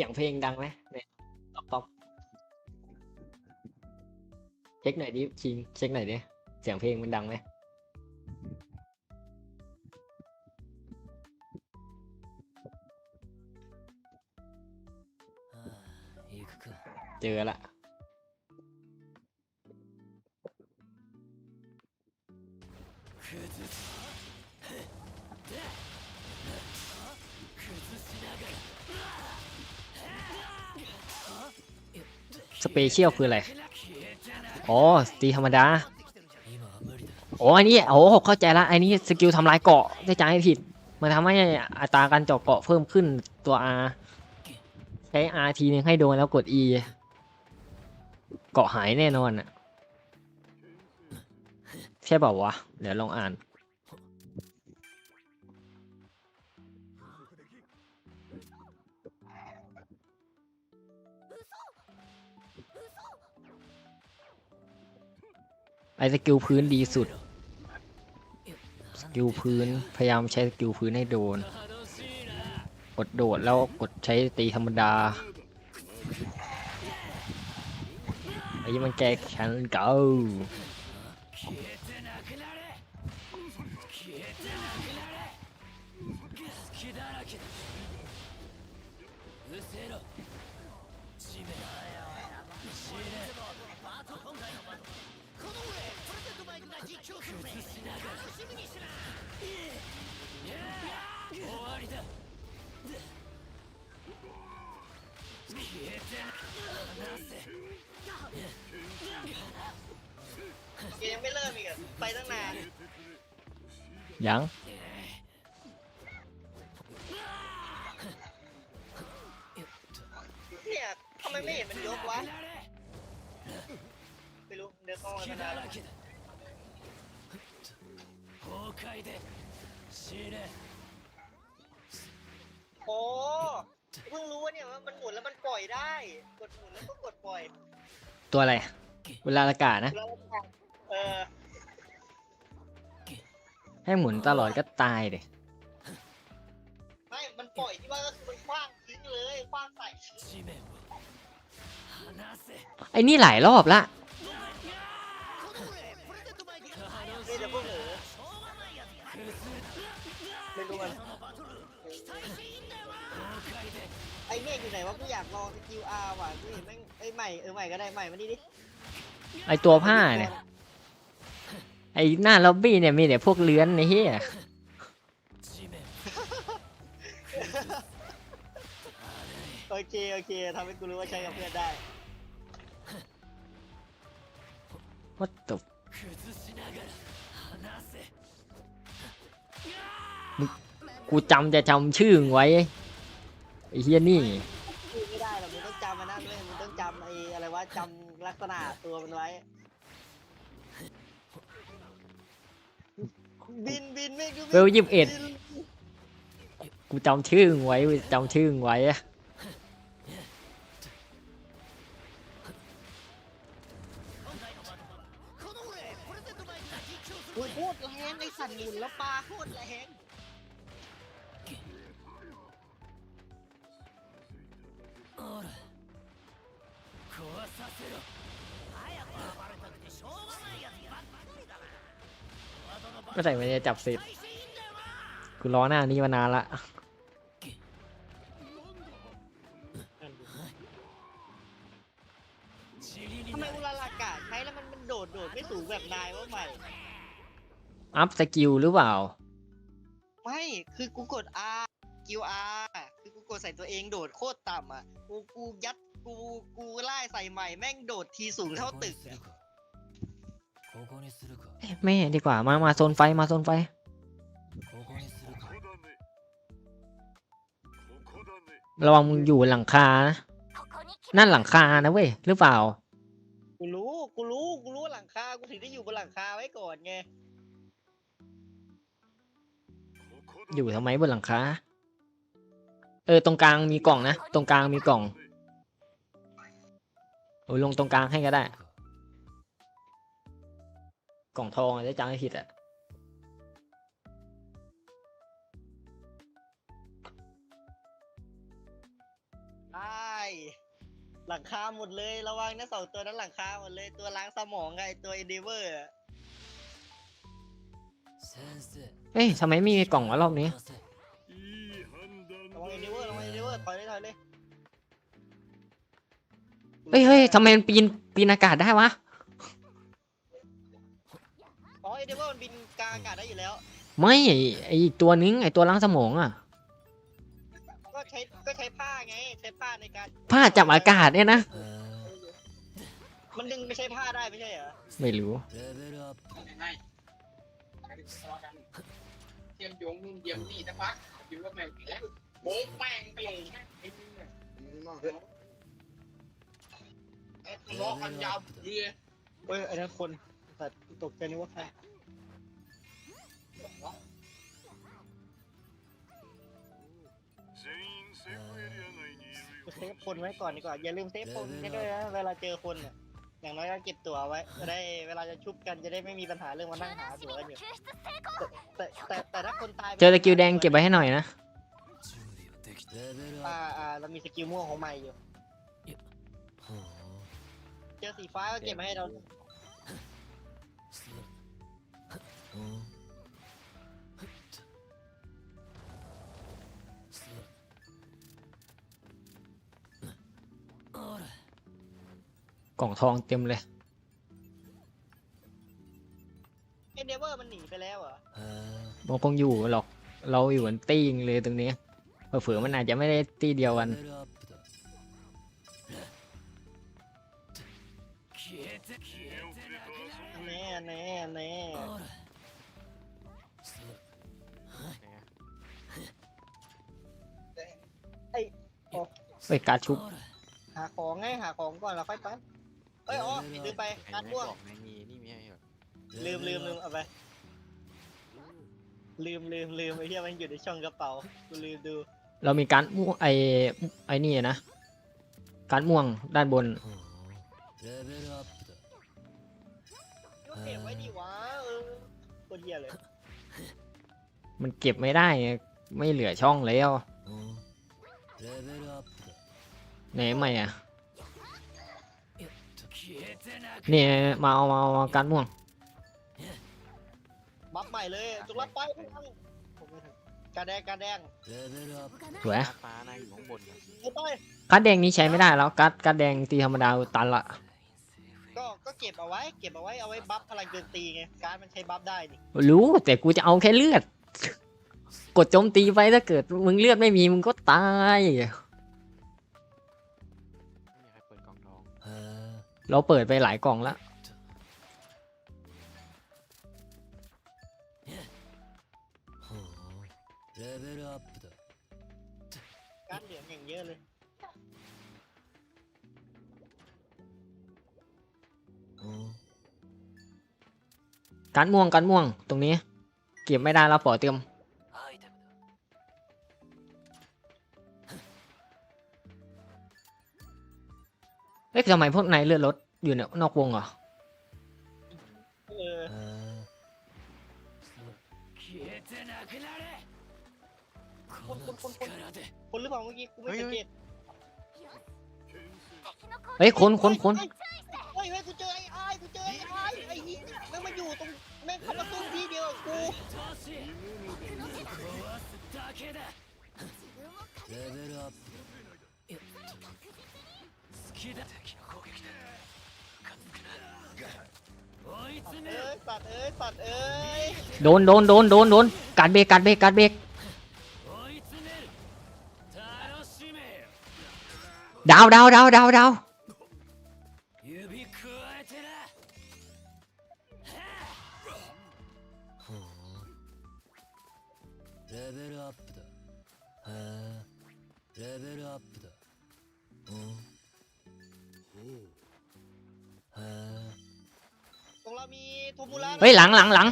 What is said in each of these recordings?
สียงเพลงดังไหมในต๊อกต๊อกเช็คหน่อยดิชิงเช็คหน่อยดิเสียงเพลงมันดังไหมเจอละ สเปเชียลคืออะไร อ๋อตีธรรมดา อ๋ออันนี้โอ้เข้าใจละอันนี้สกิลทำลายเกาะได้จางให้ผิด มันทำให้อัตราการเจาะเกาะเพิ่มขึ้นตัว R ใช้ R ทีนึงให้โดนแล้วกด E เกาะหายแน่นอนอะใช่เปล่าวะ เดี๋ยวลองอ่าน ไอสกิลพื้นดีสุด สกิลพื้นพยายามใช้สกิลพื้นให้โดน กดโดดแล้วกดใช้ตีธรรมดาไอ้นี่มันแก้แค้นเก่า เกมยังไม่เริ่มอีกอะไปตั้งนานยัง เนี่ยทำไมไม่เห็นมันยกวะ ไม่รู้เดินเข้ามา 血 นาน だ แล้ว らけだ崩壊で死ね โอ้เพิ่งรู้ว่าเนี่ยว่ามันหมุนแล้วมันปล่อยได้ กดหมุนแล้วก็กดปล่อย ตัวอะไร เวลาอากาศนะ แล้วมันทำเออ ให้หมุนตลอดก็ตายเดย ไม่ มันปล่อยที่ว่าก็คือมันคว้างทิ้งเลยคว้างใส่ 地面を離せ ไอ้นี่หลายรอบละนี่เดี๋ยวพวกหนูไม่รู้มันไอ้เมฆอยู่ไหนวะกูอยากลองสกิลอาร์ว่ะกูเห็นแม่งไอ้ยใหม่เออใหม่ก็ได้ใหม่มาดิดิไอตัวผ้าเนี่ย ไอหน้าล็อบบี้เนี่ยมีแต่พวกเลื้อนในเฮีย地面โอเคโอเคทำให้กูรู้ว่าใช้กับเพื่อนได้ What the กูจำจะจำชื่อไว้ไอ้เฮียนี่ดูไม่ได้หรอกมึงต้องจำมันนะเวยมึงต้องจำไอ้อะไรวะจำลักษณะตัวมันไว้ บินบินไม่กูเวล21 กูจำชื่อไว้จำชื่อไว้อะรงไอ้สัตว์หมุนแล้วปลาโคตรแรง おら壊させろ ก็ใส่มันจะจับเสร็จกูรอหน้านี้มานานละ อัพสกิลหรือเปล่า ไม่ คือกูกด R กิว R คือกูกดใส่ตัวเองโดดโคตรต่ำอะ กูกูยัดกูกูไล่ใส่ใหม่แม่งโดดทีสูงเท่าตึกอีกเอ๊ะไม่ดีกว่ามามาโซนไฟมาโซนไฟ ระวังมึงอยู่หลังคานะนั่นหลังคานะเว้ยหรือเปล่า กูรู้ กูรู้ กูรู้หลังคา กูถึงได้อยู่บนหลังคาไว้ก่อนไง อยู่ทำไมบนหลังคาเออตรงกลางมีกล่องนะ ตรงกลางมีกล่องโอ้ยลงตรงกลางให้ก็ได้ กล่องทองอะได้จำไม่ผิดอะได้ลังคาหมดเลยระวังนะสองตัวนั้นหลังคาหมดเลยตัวล้างสมองไงตัวเอเดเวอร์ เอ้ยทำไมไม่มีกล่องวะรอบนี้เฮ้ยเฮ้ยทำไมมันปีนปีนอากาศได้วะมไม่ไอตัวนึงไอตัวล้างสมองอะก็ใช้ก็ใช้ผ้าไงใช้ผ้าในการผ้าจับอากาศเนี่ยนะ มันดึงไม่ใช้ผ้าได้ไม่ใช่เหรอไม่รู้ เทียมยงนู่นเทียมนี่สักพักคิดว่าแม่งแล้วโบ๊ะแม่งไปเลยไอ้เนี่ไอ้ทะเลาะกันยาวเรือเฮ้ยไอ้นั่นคนสัตว์ตกใจนึกว่าใครเซฟคนไว้ก่อนดีกว่าอย่าลืมเซฟคนให้ด้วยนะเวลาเจอคนเนี่ย อย่างน้อยก็เก็บตัวไว้จะได้เวลาจะชุบกันจะได้ไม่มีปัญหาเรื่องมานั่งหาตัวกันอยู่แต่แต่แต่ถ้าคนตายเจอตะกิวแดงเก็บไว้ให้หน่อยนะอ่าอ่าเรามีสกิลม่วงของใหม่อยู่ เจอสีฟ้าก็เก็บมาให้เรา กล่องทองเต็มเลยเอเนเวอร์มันหนีไปแล้วเหรอเออมันคงอยู่หรอก เราอยู่เหมือนตี้งเลยตรงนี้เผื่อมันอาจจะไม่ได้ตี้เดียวกันแน่แน่แน่ไอโอ้ยการชุบหาของไงหาของก่อนแล้วค่อยไป เอ้ยอ๋อลืมไปการดม่วง ไม่มีนี่ไม่ใช่เหรอ ลืมลืมลืมเอาไป ลืมลืมลืมไอ้เหี้ยมันอยู่ในช่องกระเป๋ากูลืมดู เรามีการดม่วงไอไอนี่นะ การดม่วงด้านบน ほうレベルアップだ ก็เก็บไว้ดีวะเออคนเหี้ยเลย มันเก็บไม่ได้ไงไม่เหลือช่องแล้ว ほうレベルアップだ ไหนใหม่อ่ะ よっと消え นี่มาเอามาเอาการม่วงบัฟใหม่เลยจุกลับไปกระแดงกระแดงสวยการ์แดงนี้ใช้ไม่ได้แล้วการ์การ์แดงตีธรรมดาตันละก็ก็เก็บเอาไว้เก็บเอาไว้เอาไว้บัฟพลังโจมตีไงการมันใช้บัฟได้นี่รู้แต่กูจะเอาแค่เลือด กดโจมตีไปถ้าเกิดมึงเลือดไม่มีมึงก็ตาย เราเปิดไปหลายกล่องละการการม่วงการม่วงตรงนี้ เก็บไม่ได้เราวปล่อยเตรียมเอ๊ะทำไมพวกไหนเลือดลด อยู่เนี่ยนอกวงเหรอ เออ へえ消えてなくなれこの力で คนหรือเปล่าเมื่อกี้กูไม่สังเกต เฮ้ยคนคนคน เฮ้ยเฮ้ยเฮ้ยกูเจอไอ้ไอ้กูเจอไอ้ไอ้ไอ้เหี้ยแม่งมาอยู่ตรงแม่งเข้ามาตุ้มที่เดียวกับกู どうし壊すだけだレベルアップだよっと好きだ敵の攻撃だ เอ้ ろ ยสัตว์เอ้ยสัตว์เอ้ย โดนโดนโดนโดนโดนการดเบรกการดเบรกการดเบรก 追い詰める楽しめよ ดาวดาวดาวดาวดาว 指くわえてなほうレベルアップだへえレベルアップだほうへえ เฮ้ยหลังหลังหลัง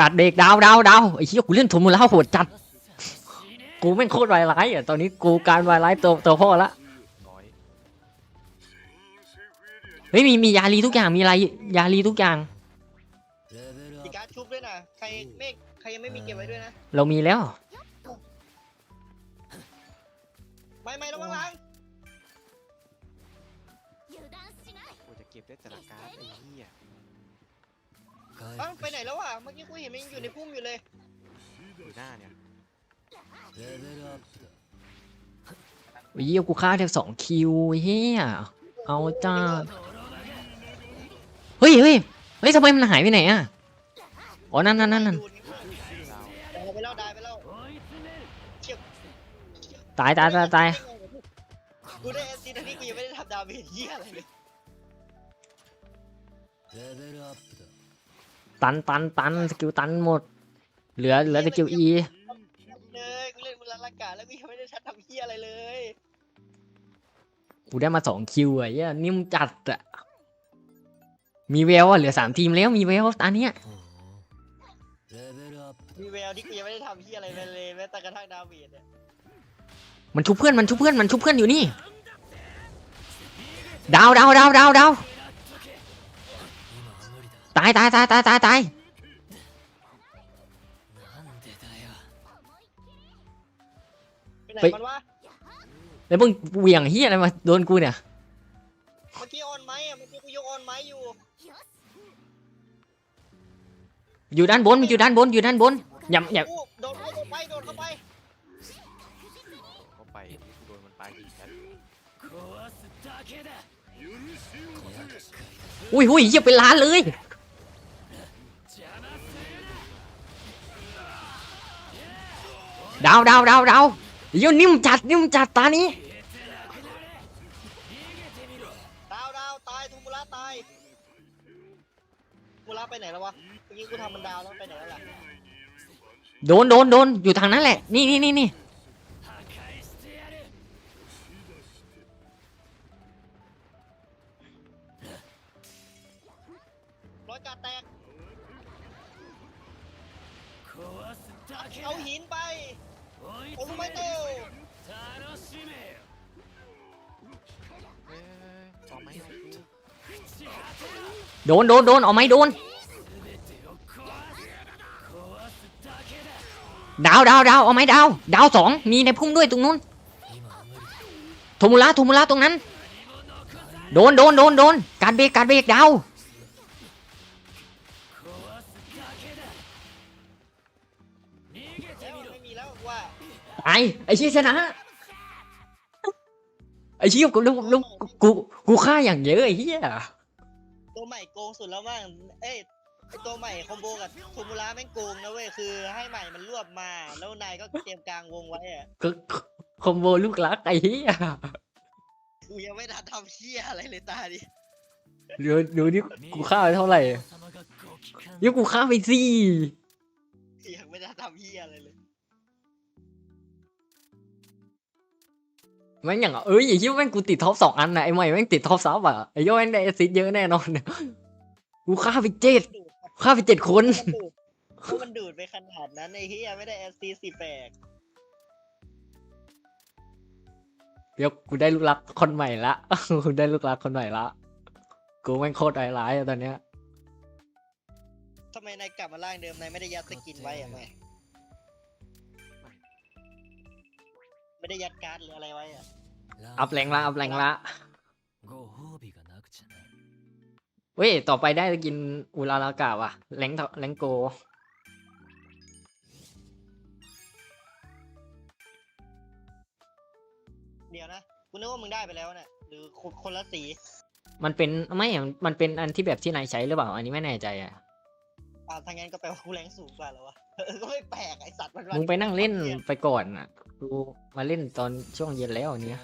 กัดเด็กดาวดาวดาวไอ้ชิ้ยกูเล่นโทมูระโหดจัด กูแม่งโคตรวายร้ายอะตอนนี้กูการวายร้ายตัตัวพ่อละเฮ้ยมีมียาลีทุกอย่างมีอะไรยาลีทุกอย่างมีการชุบด้วยนะใครไม่ใครยังไม่มีเก็บไว้ด้วยนะเรามีแล้ว ไม่ไม่ระวังหลัง กูจะเก็บได้แต่ละการ์ดไอ้เหี้ย เอ้าไปไหนแล้วอ่ะเมื่อกี้กูเห็นมันยังอยู่ในพุ่มอยู่เลย อยู่หน้าเนี่ย レベルアップだ วิเยี่ยกูฆ่าแค่สองคิวเฮียเอาจ้า เฮ้ยเฮ้ยเฮ้ยทำไมมันหายไปไหนอ่ะ อ๋อ นั่นนั่นนั่นนั่น ดูนี่ ตายตายตายตายกูได้เอฟซีนะพี่กูยังไม่ได้ทำดาเมจเหี้ยอะไรเลยตันตันตันสกิลตันหมด เหลือเหลือสกิลอีเลยกูเล่นมูลละกาแล้วกูยังไม่ได้ชัดทำเฮี้ยอะไรเลยกูได้มาสองคิวอะเหี้ยนิ่มจัดอะมีเววอะเหลือสามทีมแล้วมีเววตอนเนี้ยมีเววที่กูยังไม่ได้ทำเฮี้ยอะไรเลยแม้แต่กระทั่งดาเมจเนี่ย มันชุบเพื่อนมันชุบเพื่อนมันชุบเพื่อนอยู่นี่ดาวดาวดาวดาวดาวตายตายตายตายตายตายไปแล้วมึงเหวี่ยงเฮียอะไรมาโดนกูเนี่ยเมื่อกี้ออนไหมอ่เมื่อกี้กูยกออนไหมอยู่ อยู่ด้านบนอยู่ด้านบนอยู่ด้านบนอย่าอย่าโดนเข้าไปโดนเข้าไป อุ้ยอุ้ยเหี้ยเป็นล้านเลย ดาวดาวดาวดาวเหี้ยนิ่มจัดนิ่มจัดตานี้ดาวดาวตายทูมูระตายมูระไปไหนแล้ววะเมื่อกี้กูทำมันดาวแล้วมันไปไหนแล้วล่ะโดนโดนโดนอยู่ทางนั้นแหละ นี่นี่นี่นี่ นโดนโดนเอาไหมโดนดาวดาวดาวเอาไหมดาวดาวสองมีในพุ่มด้วยตรงนู้นโทมุระโทมุระตรงนั้น โดนโดนโดนโดนการเบรกการเบรกดาวไอไอชี้ชนะไอชี้กูกูกูกูฆ่าอย่างเยอะไอ้เหี้ย ตัวใหม่โกงสุดแล้วว่างเอ้ยตัวใหม่คอมโบกับทูมูระแม่งโกงนะเว้ยคือให้ใหม่มันรวบมา แล้วนายก็เตรียมกลางวงไว้อะคอมโบลูกรักไอ้เหี้ยกูยังไม่ทันทำเชี้ยอะไรเลยตาดิเดี๋ยวเดี๋ยวนี่กูฆ่าไปเท่าไหร่เดี๋ยวกูฆ่าไปสี่ยังไม่ทันทำเชี้ยอะไรเลย แม่งอย่างอะเอ้ยไอ้เหี้ยแม่งกูติดท็อปสองอันนะไอ้ใหม่แม่งติดท็อปซับอะไอ้เหี้ยแม่งได้แอสซิสต์เยอะแน่นอนกูฆ่าไปเจ็ดดูดฆ่าไปเจ็ดคนมันดูดเพราะมันดูดไปขนาดนั้นไอ้เฮียไม่ได้แอสซีสิแปลกเดี๋ยวกูได้ลูกรักคนใหม่ละกูได้ลูกรักคนใหม่ละกูแม่งโคตรร้ายๆอะตอนเนี้ยทำไมนายกลับมาล่างเดิมนายไม่ได้ยัดสกินไว้อะแม่ ไม่ได้ยัดการ์ดหรืออะไรไว้อะอัพแรงละอัพแรงละเว้ย ต่อไปได้กินอุลาลากาว่ะแรงแรงโก เดี๋ยวนะคุณนึกว่ามึงได้ไปแล้วเนี่ยหรือคนคนละสี มันเป็นไม่ มันเป็นอันที่แบบที่นายใช้หรือเปล่า อันนี้ไม่แน่ใจอะ อ่าทางงั้นก็แปลว่ากูแรงสูงกว่าแล้ววะก็ไม่แปลกไอสัตว์มันมึงไปนั่งเล่นไปก่อนอะ กูมาเล่นตอนช่วงเย็นแล้วเนี้ย